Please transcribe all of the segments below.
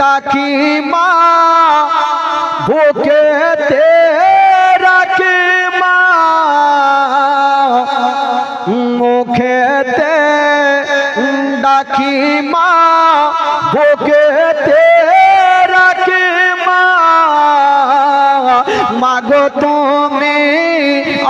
ডাকি মা বুকেতে রাখি মা। মুখেতে ডাকি মা বুকেতে রাখি মা। মাগো তুমি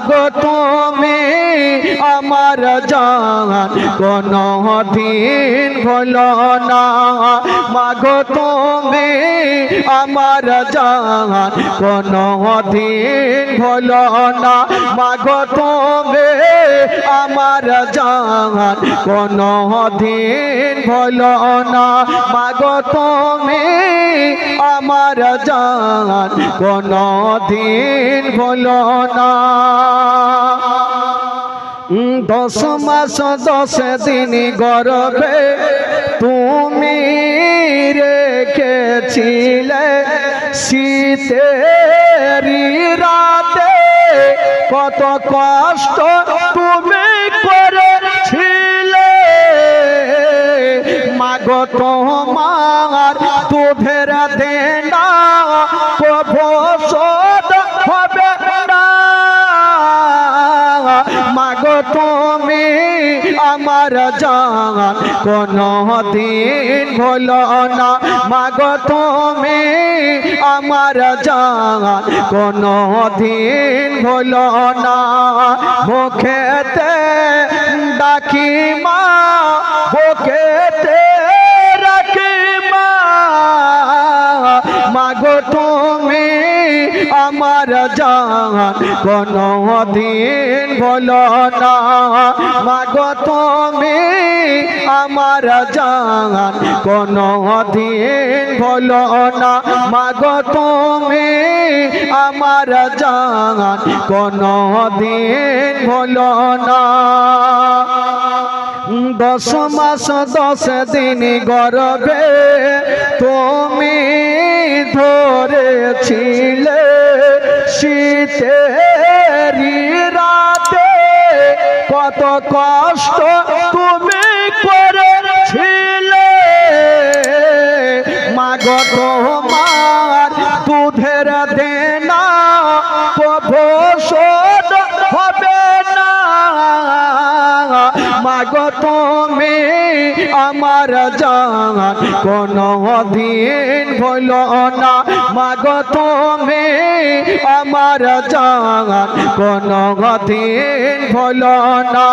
মাগো তুমি আমার জান কোন দিন ভুলো না। মাগো তুমি আমার জান কোন দিন ভুলো না। মাগো তুমি আমার জান কোন দিন ভুলো না। মাগো তুমি আমার জান কোন দিন ভুলো না। দশ মাস দশ দিন গর্বে, তুমি রেখেছিলে শীতেরি রাতে। কত কষ্ট তুমি করেছিলে। মাগো তোমার তুভের দেনা আমার জান কোন দিন ভুলো না। মাগো তুমি আমার জান কোন দিন ভুলো না। মুখেতে ডাকি মা, বুকেতে রাখি মা। মাগো তুমি আমার জান কোন দিন ভুলো না। মাগো তুমি আমার জান কোন দিন ভুলো না। মাগো তুমি আমার জান কোন দিন ভুলো না। দশ মাস দশ দিন গর্বে, তুমি ধরেছিলে শীতেরি রাতে কত কষ্ট তুমি করেছিলে। মাগ তোমার দুধের দেনা হবে না। মাগো তুমি আমার জান কোন দিন ভুলো না। মাগো তুমি আমার জান কোন দিন ভুলো না।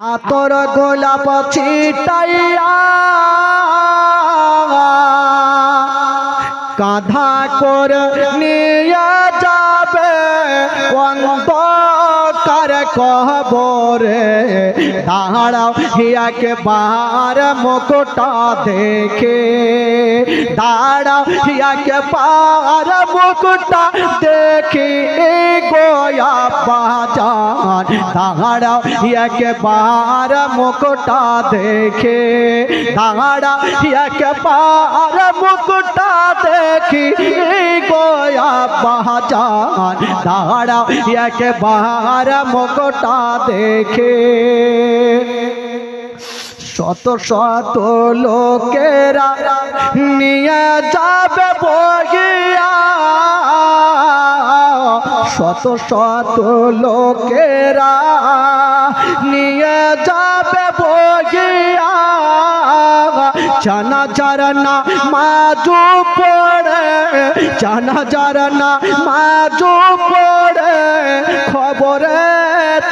আতর গোলাপ ছিটাইয়া কাঁধা কর নিয়ে কবরে। দাঁড়াও হিয়াকে বার মুকুটা দেখে। দাঁড়াও হিয়াকে বার মুকুটা দেখি। গোয়া বাজান দাঁড়াও হিয়াকে বার মুকুটা দেখে। দাঁড়া হিয়াকে বার মুকুটা দেখি। গোয়া বাজান তারা হিয়াকে বার মুকুটা দেখে। শত শত লোকেরা নিয়ে যাবে বগিয়া শত শত লোকেরা নিয়ে যাবে বগিয়া জানা চারনা মাজু পড়ে, জানা চারনা মাজু পড়ে খবরে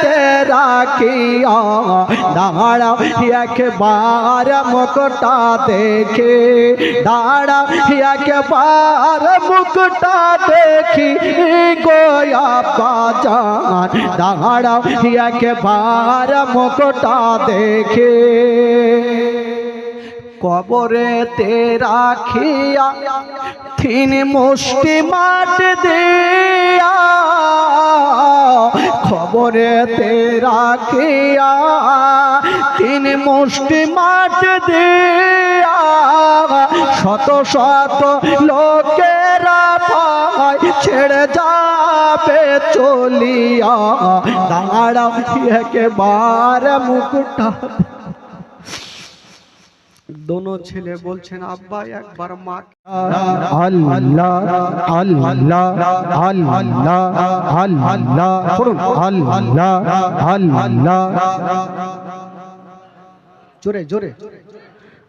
তেরা কিয়া দাঁড়া একবার মুকুটা দেখে দাঁড়া একবার মুকুটা দেখি গোয়া বাজান দাঁড়া একবার মুকুটা দেখে কবরেতে রাখিয়া তিন মুষ্টি মাট দিয়া খবরেতে রাখিয়া তিন মুষ্টি মাট দিয়া শত শত লোকেরা পায় ছেড়ে যাবে, চলিয়া দাঁড়াও, একেবার মুকুটা দোনো ছেলে বলছেন আব্বা একবার মা জোরে জোরে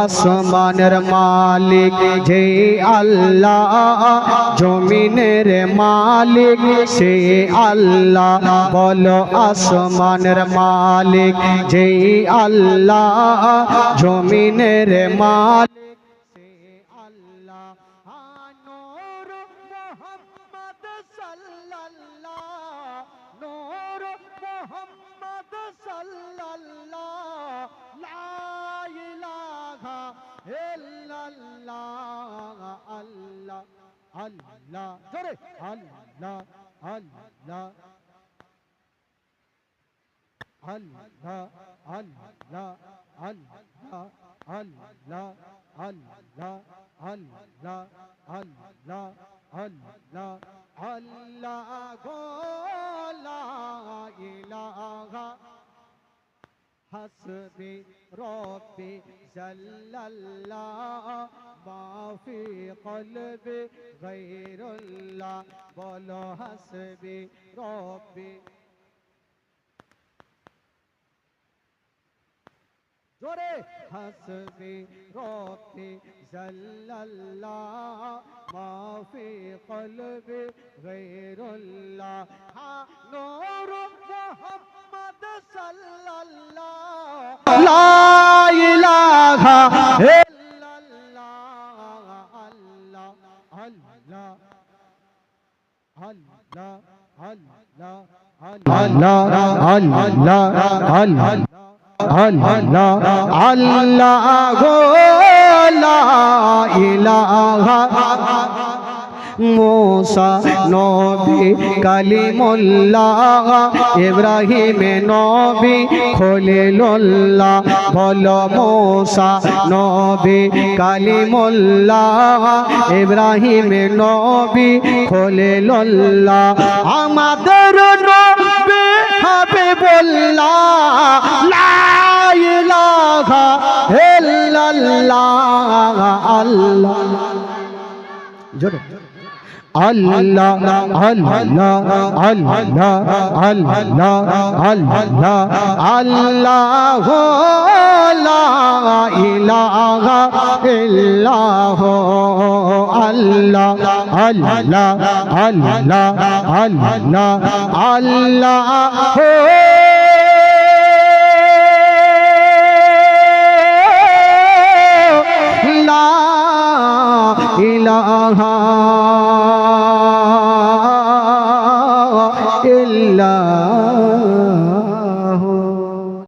আসমানের মালিক যে আল্লাহ জমিনের মালিক সে আল্লাহ বলো আসমানের মালিক যে আল্লাহ জমিনের মালিক সে আল্লাহ নূর মোহাম্মদ সাল্লাল্লাহ নূর মোহাম্মদ সাল্লাল্লাহ লা ইলাহা ইল্লাল্লাহ আল্লাহ আল্লাহ জোরে আল্লাহ আল্লাহ আল্লাহ আল্লাহ আল্লাহ আল্লাহ আল্লাহ আল্লাহ আল্লাহ আল্লাহ আল্লাহ গোলা ইলাহা হাসবি রব্বি জাল্লাল্লাহ মাফি কলবি গায়রুল্লাহ বলো گورے حسبی روتی ذل اللہ ما فی قلبی غیر اللہ نور محمد صلی اللہ لا الہ الا اللہ اللہ اللہ اللہ اللہ আল্লাহ আল্লাহ গো ইলাহা মোসা নবী কালিমুল্লাহ ইব্রাহিম নবী খলিলুল্লাহ বল মোসা নবী কালিমুল্লাহ ইব্রাহিম নবী খলিলুল্লাহ আমাদের নবী হাবিবুল্লাহ লা ইলাহা ইল্লাল্লাহ আল্লাহ জোরে আল্লাহ আল্লাহ আল্লাহ আল্লাহ আল্লাহ আল্লাহ ইলাহা ইল্লাহ আল্লাহ আল্লাহ আল্লাহ আল্লাহ আল্লাহ